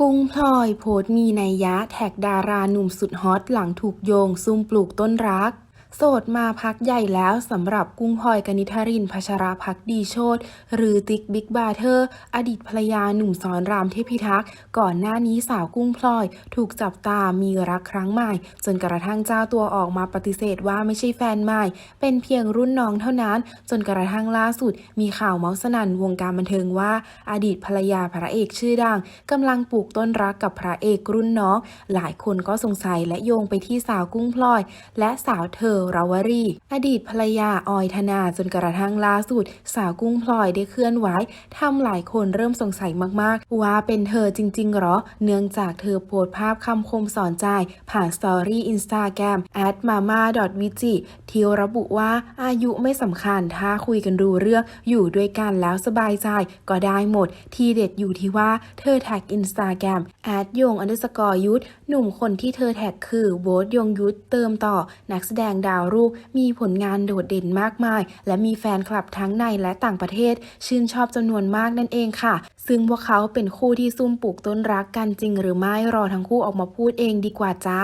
กุ้งพลอยโพสมีนัยยะแท็กดาราหนุ่มสุดฮอตหลังถูกโยงซุ่มปลูกต้นรัก โสดมาพักใหญ่แล้วสำหรับกุ้งพลอยกนิธารินพัชราพักดีโชตหรือติ๊กบิ๊กบาเทอร์ อดีตภรรยาหนุ่มสอนรามเทพิทักษ์ก่อนหน้านี้สาวกุ้งพลอย ถูกจับตามีรักครั้งใหม่ จนกระทั่งเจ้าตัวออกมาปฏิเสธว่าไม่ใช่แฟนใหม่ เป็นเพียงรุ่นน้องเท่านั้น จนกระทั่งล่าสุด มีข่าวเมาส์สนั่นวงการบันเทิงว่า อดีตภรรยาพระเอกชื่อดังกำลังปลูกต้นรักกับพระเอกรุ่นน้อง หลายคนก็สงสัยและโยงไปที่สาวกุ้งพลอย และสาวเธอราวรี อดีตภรรยาออยธนาจนกระทั่งล่าสุด สาวกุ้งพลอยได้เคลื่อนไหวทำหลายคนเริ่มสงสัยมากๆ ว่าเป็นเธอจริง ๆ หรอ เนื่องจากเธอโพสต์ภาพคำคมสอนใจ ผ่านสตอรี่อินสตาแกรม at mama v i j i ที่ระบุว่าอายุไม่สำคัญถ้าคุยกันรู้เรื่องอยู่ด้วยกันแล้วสบายใจก็ได้หมด ที่เด็ดอยู่ที่ว่าเธอแท็กอินสตาแกรม at ยง underscore ยุทธหนุ่มคนที่เธอแท็กคือโบ๊ทยงยุทธเติมต่อนักแสดงดาวรุ่งมีผลงานโดดเด่นมากมาย และมีแฟนคลับทั้งในและต่างประเทศ ชื่นชอบจำนวนมากนั่นเองค่ะ ซึ่งพวกเขาเป็นคู่ที่ซุ่มปลูกต้นรักกันจริงหรือไม่รอทั้งคู่ออกมาพูดเองดีกว่าจ้า